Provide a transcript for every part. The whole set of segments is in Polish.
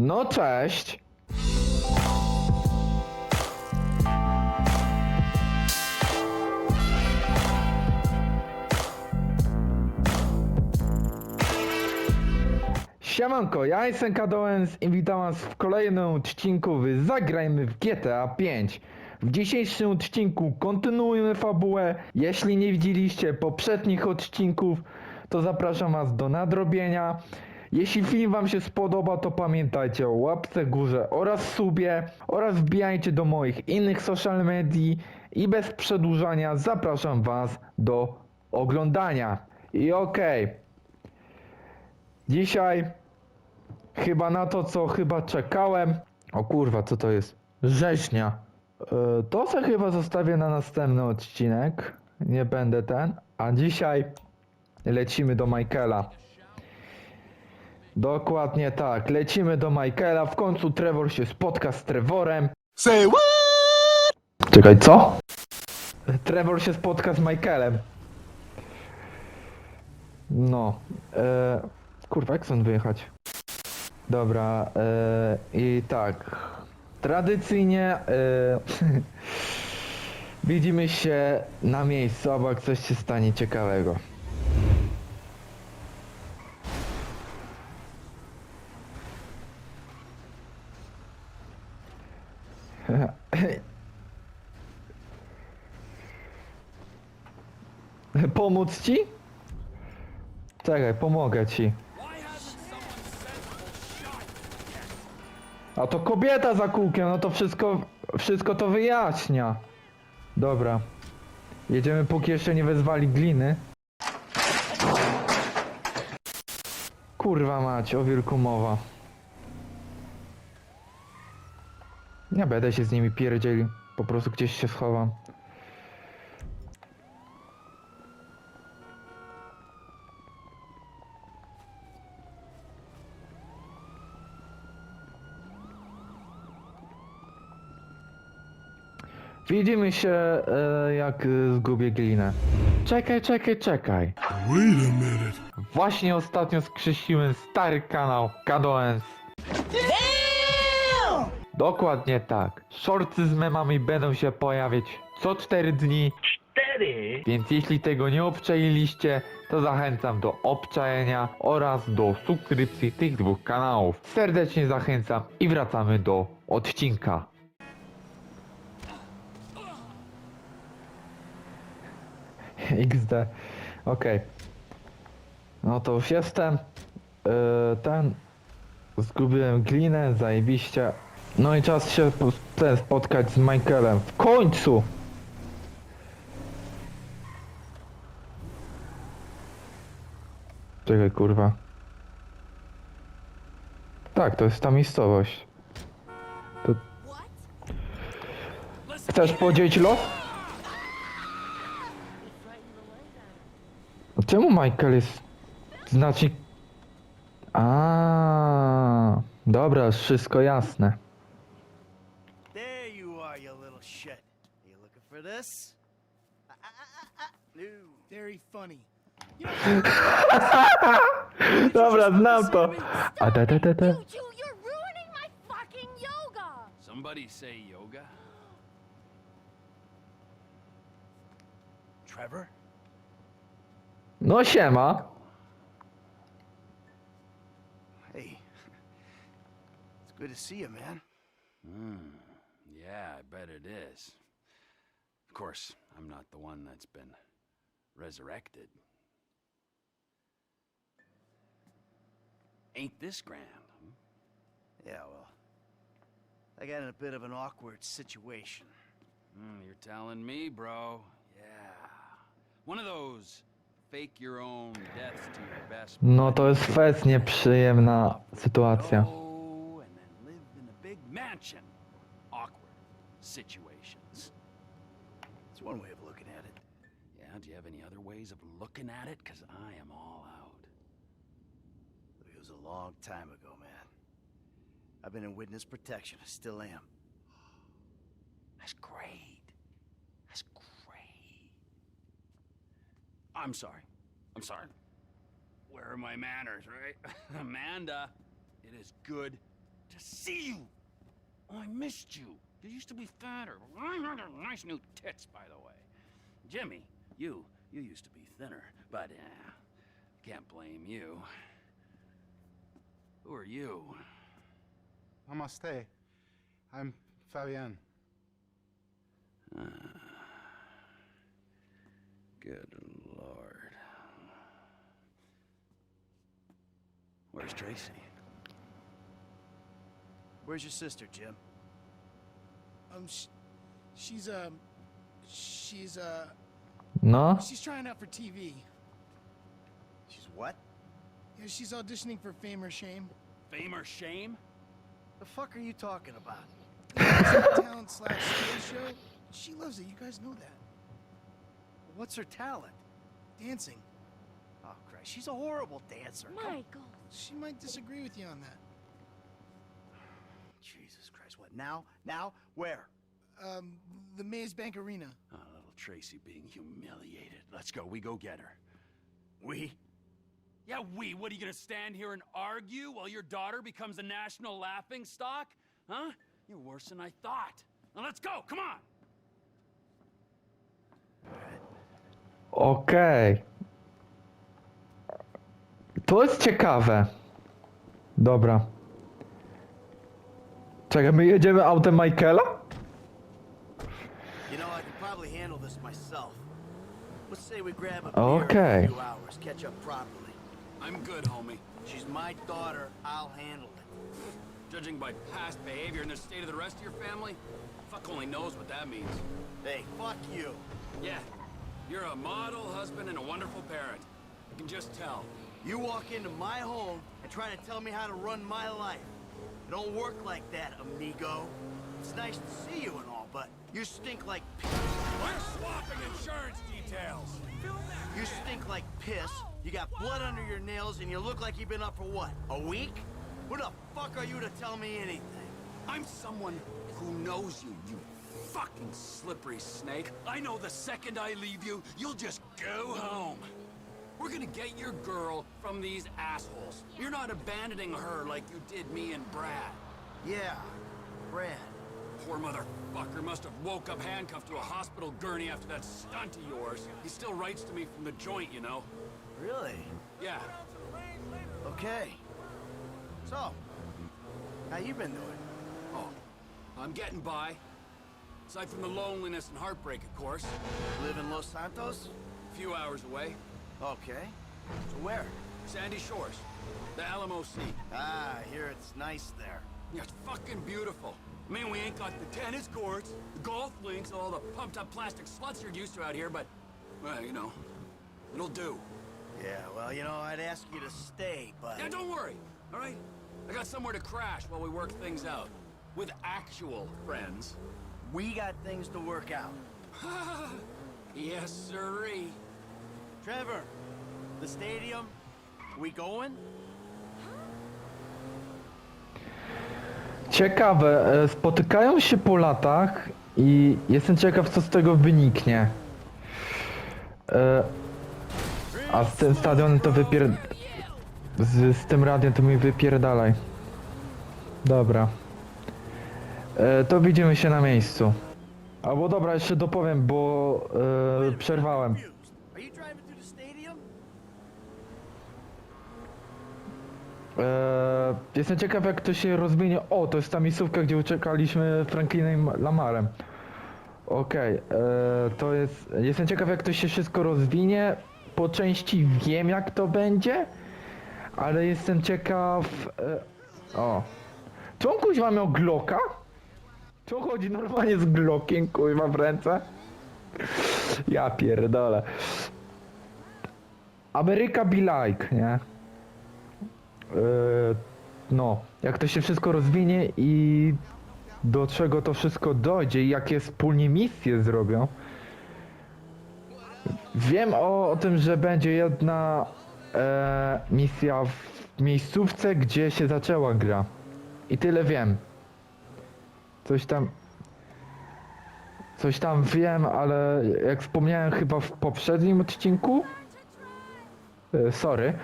No cześć. Siemanko, ja jestem Kadoens i witam was w kolejnym odcinku w Zagrajmy w GTA 5. W dzisiejszym odcinku kontynuujemy fabułę. Jeśli nie widzieliście poprzednich odcinków, to zapraszam was do nadrobienia. Jeśli film wam się spodoba, to pamiętajcie o łapce górze oraz subie oraz wbijajcie do moich innych social medii i bez przedłużania zapraszam was do oglądania. I okej. Dzisiaj chyba na to, co chyba czekałem. O kurwa, co to jest? Rzeźnia. E, To se chyba zostawię na następny odcinek. Nie będę ten. A dzisiaj lecimy do Michaela. Dokładnie tak. Lecimy do Michaela. W końcu Trevor się spotka z Trevorem. Say what? Czekaj, co? Trevor się spotka z Michaelem. No. E, kurwa, jak stąd wyjechać? Dobra, e, i tak. Tradycyjnie e, widzimy się na miejscu, obok coś się stanie ciekawego. Pomóc ci? Czekaj, pomogę ci. A to kobieta za kółkiem, no to wszystko, wszystko to wyjaśnia. Dobra. Jedziemy póki jeszcze nie wezwali gliny. Kurwa mać, o wilku mowa. Nie będę się z nimi pierdzielił. Po prostu gdzieś się schowam. Widzimy się, e, jak e, zgubię glinę. Czekaj, czekaj, czekaj. Wait a minute. Właśnie ostatnio skrzesiłem stary kanał Kadoens. Dokładnie tak. Shorty z memami będą się pojawiać co 4 dni. 4? Więc jeśli tego nie obczailiście, to zachęcam do obczajenia oraz do subskrypcji tych dwóch kanałów. Serdecznie zachęcam i wracamy do odcinka. XD. Okej. No to już jestem. Yy, ten. Zgubiłem glinę, zajebiście. No i czas się po- ten, spotkać z Michaelem. W końcu! Czekaj, kurwa. Tak, to jest ta miejscowość. Chcesz podzielić los? Czemu Michael jest znacznik... A, dobra, już wszystko jasne. There you are, you little shit. You looking for this? Ah, ah, ah, ah, ah. No. Very funny. Dobra, znam to. A da da da da. You, you, you're ruining my fucking yoga! Somebody say yoga? Trevor? No siema. Hey. It's good to see you, man. Hmm. Yeah, I bet it is. Of course, I'm not the one that's been resurrected. Ain't this grand? hmm? Yeah, well. I got in a bit of an awkward situation. Hmm, you're telling me, bro. Yeah. One of those fake your own deaths to your best No to buddy. jest fest nieprzyjemna sytuacja. Go and then live in a big mansion. Awkward situations. It's one way of looking at it. Yeah, do you have any other ways of looking at it? Because I am all out. It was a long time ago, man. I've been in witness protection. I still am. That's great. That's great. I'm sorry. I'm sorry. Where are my manners, right? Amanda, it is good to see you. Oh, I missed you. You used to be fatter. Nice new tits, by the way. Jimmy, you, you used to be thinner, but uh, can't blame you. Who are you? Namaste. I'm Fabian. Good lord. Where's Tracy? Where's your sister, Jim? Um, sh- she's, um, she's, uh, No? she's trying out for TV. She's what? Yeah, she's auditioning for Fame or Shame. Fame or shame? The fuck are you talking about? Talent slash skill show. She loves it. You guys know that. What's her talent? Dancing. Oh, Christ. She's a horrible dancer. Come- Michael. She might disagree with you on that. Jesus Christ. What, now? Now? Where? Um, the Maze Bank Arena. Oh, little Tracy being humiliated. Let's go. We go get her. We? Yeah, we. What are you gonna stand here and argue while your daughter becomes a national laughing stock? Huh? You're worse than I thought. Now let's go. Come on. Okej. To jest ciekawe. Dobra. Czekaj, my jedziemy autem Michaela? You know, I can probably handle this myself. Let's say we grab a beer Okay. in a few hours, catch up properly. I'm good, homie. She's my daughter. I'll handle it. Judging by past behavior and the state of the rest of your family, fuck only knows what that means. Hey, fuck you. Yeah, you're a model husband and a wonderful parent. I can just tell. You walk into my home and try to tell me how to run my life. It don't work like that, amigo. It's nice to see you and all, but you stink like piss. We're swapping insurance details. You stink like piss. You got blood under your nails, and you look like you've been up for what? A week? Who the fuck are you to tell me anything? I'm someone who knows you, you fucking slippery snake. I know the second I leave you, you'll just go home. We're gonna get your girl from these assholes. You're not abandoning her like you did me and Brad. Yeah, Brad. Poor motherfucker must have woke up handcuffed to a hospital gurney after that stunt of yours. He still writes to me from the joint, you know? Really? Yeah. Okay. So, how you been doing? Oh, I'm getting by. Aside from the loneliness and heartbreak, of course. Live in Los Santos? A few hours away. Okay. So where? Sandy Shores. The Alamo Sea. Ah, I hear it's nice there. Yeah, it's fucking beautiful. I mean, we ain't got the tennis courts, the golf links, all the pumped-up plastic sluts you're used to out here, but, well, you know, it'll do. Yeah, well, you know, I'd ask you to stay, but... Yeah, don't worry, all right? I got somewhere to crash while we work things out. With actual friends. We got things to work out. Yes, sirree. Trevor, the stadium, we going? Ciekawe, e, spotykają się po latach i jestem ciekaw co z tego wyniknie. E, a z tym stadionem to wypier... Z, z tym radiem to mi wypierdalaj. Dobra. E, to widzimy się na miejscu. Albo dobra, jeszcze dopowiem, bo e, przerwałem. Eee, jestem ciekaw jak to się rozwinie. O, to jest ta miejscówka, gdzie uciekaliśmy Franklinem Lamarem. Okej, eee, to jest... Jestem ciekaw jak to się wszystko rozwinie. Po części wiem jak to będzie, ale jestem ciekaw... E, o. Czy on kuźwa miał Glocka? On chodzi normalnie z Glockiem kuźwa w ręce? Ja pierdolę. Ameryka be like, nie? Eee, no, jak to się wszystko rozwinie i do czego to wszystko dojdzie i jakie wspólnie misje zrobią. Wiem o, o tym, że będzie jedna e, misja w miejscówce, gdzie się zaczęła gra. I tyle wiem. Coś tam. Coś tam wiem, ale jak wspomniałem chyba w poprzednim odcinku. E, sorry.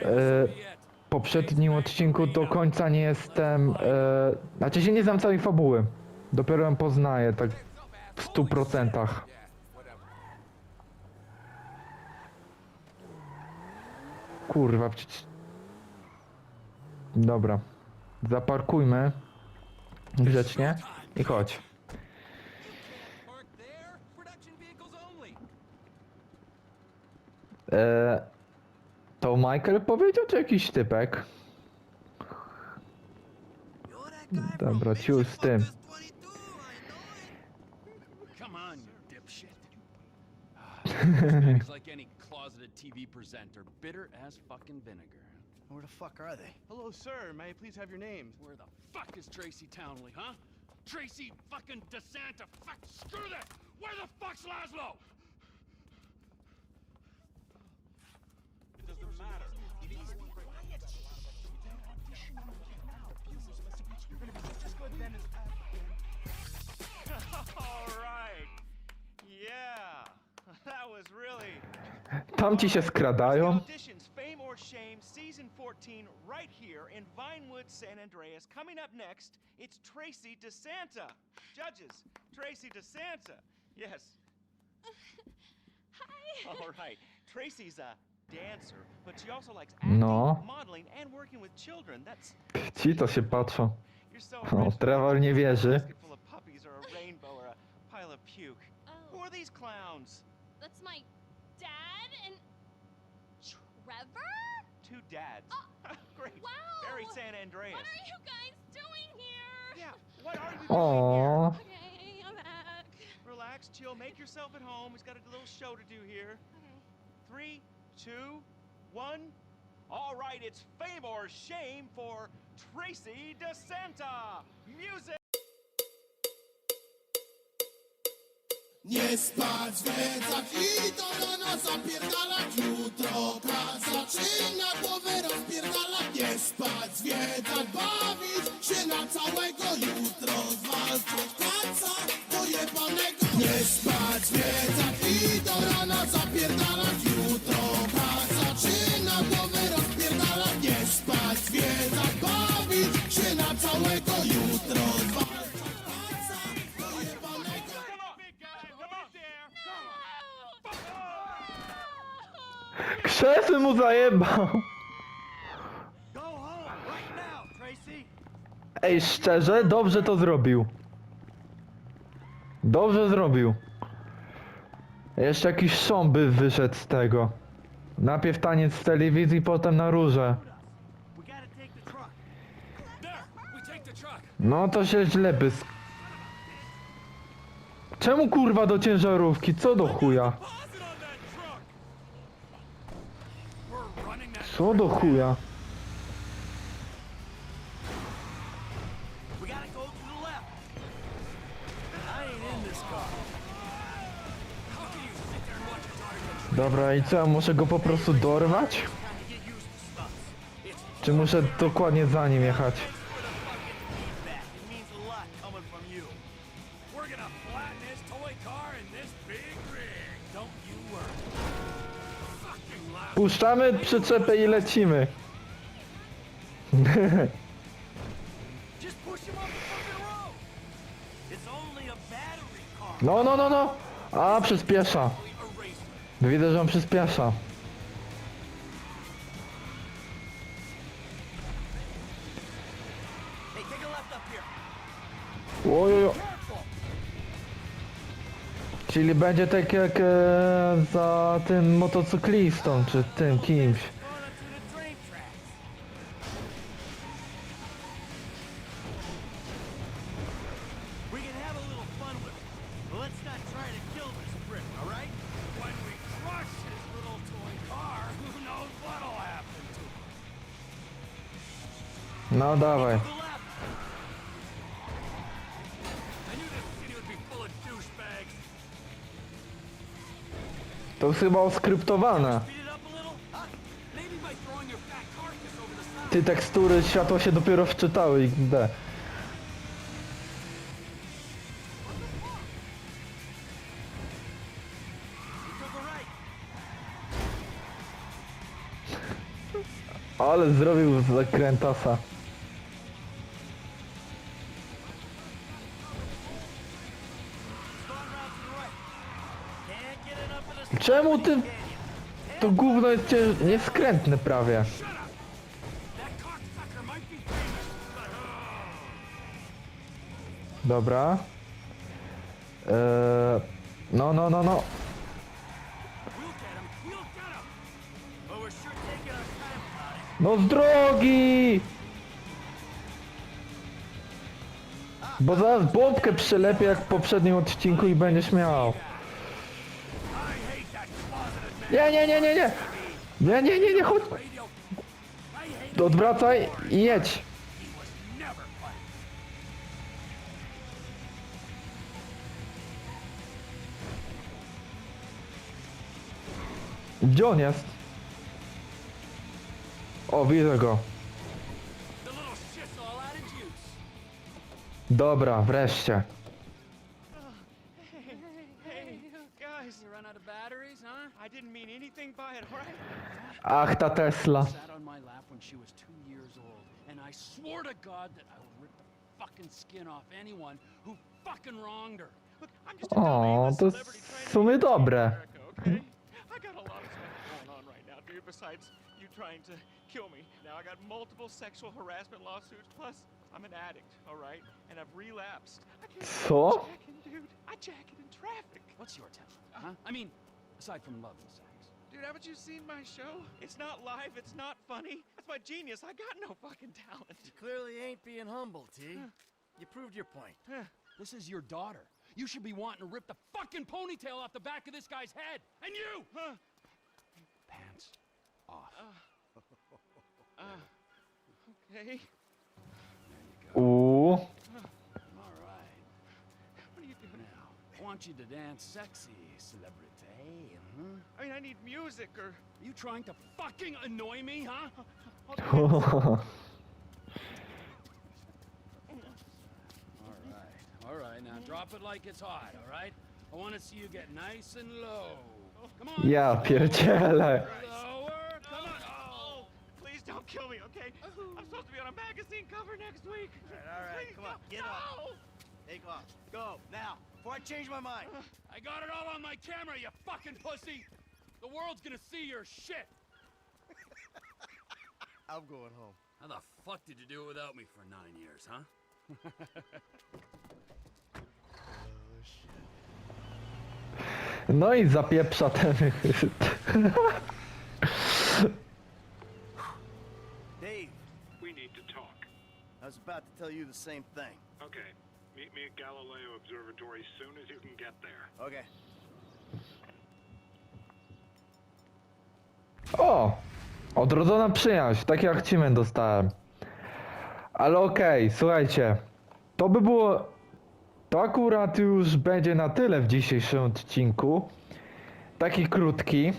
It. poprzednim odcinku do końca nie jestem. E, znaczy się nie znam całej fabuły. Dopiero ją poznaję, tak w stu procentach. Kurwa, przecież... Dobra. Zaparkujmy. Grzecznie. I chodź. E, to Michael powiedział, czy jakiś typek? Dobra, ciul z tym. Bitches Fuckers 22, I know it. Come on, you dipshit. Snakes like any closeted TV presenter, bitter as fucking vinegar. Where the fuck are they? Hello, sir. May I please have your names? Where the fuck is Tracy Townley, huh? Tracy fucking DeSanta. Fuck, screw that. Where the fuck's Laszlo? It doesn't matter. All right. Yeah. That was really Tamci się skradają. Auditions Fame or Shame Season 14 right here in Vinewood, San Andreas. Coming up next, it's Tracy DeSanta. Judges, Tracy DeSanta. Yes. Hi. All right. Tracy's a dancer, but she also likes acting, No. modeling, and working with children. That's Ci to się patrzą. you're so O, original. Trevor nie wierzy. basket full of puppies or a rainbow or a pile of puke. Oh. Who Oh, are these clowns? that's my dad and Trevor? Two dads. Oh, Great. Wow. Very San Andreas. What are you guys doing here? Yeah. What are you doing here? Aw. Okay, I'm back. Relax, chill, make yourself at home. He's got a little show to do here. Okay. Three, two, one. All right, it's fame or shame for Tracy DeSanta. Music. Nie spać, zwiedzać i do rana zapierdalać. Jutro kaza zaczyna głowę rozpierdalać. Nie spać, zwiedzać, bawić się na całego. Jutro zwalczać kaca do jebanego Nie spać, zwiedzać zajebał! Ej, szczerze, dobrze to zrobił. Dobrze zrobił. Jeszcze jakiś szum by wyszedł z tego. Najpierw taniec w telewizji, potem na róże. No to się źle by sk... Czemu kurwa do ciężarówki? Co do chuja? Deposit on that truck. We're running that. Co do chuja? We gotta go to the left. I ain't in this car. How can you sit there and watch your daughter get Dobra, i co, muszę go po prostu dorwać? Czy muszę dokładnie za nim jechać? We're gonna flatten this toy car in this big rig. Don't you worry. Puszczamy przyczepę i lecimy. No, no, no, no. A, przyspiesza. Widzę, że on przyspiesza. Hey, Czyli będzie tak jak e, za tym motocyklistą, czy tym kimś. Going up to the train tracks. We can have a little fun with it, but let's not try to kill this prick, all right? When we crush his little toy car, who knows what'll happen to him. No dawaj. Over the side. Ty tekstury światła się dopiero wczytały XD. Ale zrobił zakrętasa. Czemu ty... To gówno jest cię nieskrętne prawie. Dobra. Eee, no, no, no, no. No z drogi! Bo zaraz bombkę przylepię jak w poprzednim odcinku i będziesz miał. Nie, nie, nie, nie, nie! Nie, nie, nie, nie, chodź! Odwracaj i jedź! Gdzie on jest? O, widzę go. Dobra, wreszcie. Ach, ta Tesla. Sat on my lap when she was two years old, and I swore to God that I would rip the fucking skin off anyone who fucking wronged her. Look, I'm just a O, dumb to A-list jest celebrity w trying to sumie make it in dobre. America, okay? I got a lot of stuff going on right now, dude, besides you trying to kill me. Now I got multiple sexual harassment lawsuits, plus I'm an addict, all right? And I've relapsed. I can't Co? stop jacking, dude. I jack it in traffic. What's your talent, huh? I mean, aside from love and sex. Dude, haven't you seen my show? It's not live, it's not funny. That's my genius. I got no fucking talent. You clearly ain't being humble, T. You proved your point. This is your daughter. You should be wanting to rip the fucking ponytail off the back of this guy's head. And you! Huh. Pants off. Ah. Okay. Uuu. All right. What are you doing? Now, I want you to dance sexy, celebrity. Huh? I need music or. Are you trying to fucking annoy me, huh? All right, all right. Now drop it like it's hot, all right? I want to see you get nice and low. Come on. Ja pierdzielę. Lower. Come on. Oh, please don't kill me, okay? I'm supposed to be on a magazine cover next week. all right, Please come on, don't- get no! Take off. Go, now, before I change my mind. I got it all on my camera, you fucking pussy. The world's gonna see your shit. I'm going home. How the fuck did you do it without me for nine years, huh? No i zapieprza ten... Dave, We need to talk. I was about to tell you the same thing. Okay. Meet me at Galileo Observatory as soon as you can get there. Okay. O! Odrodzona przyjaźń, takie achievement dostałem. Ale okej, słuchajcie. To by było... To akurat już będzie na tyle w dzisiejszym odcinku. Taki krótki.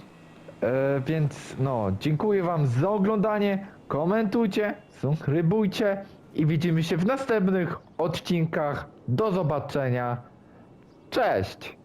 E, więc no, dziękuję wam za oglądanie. Komentujcie, subskrybujcie i widzimy się w następnych odcinkach. Do zobaczenia. Cześć!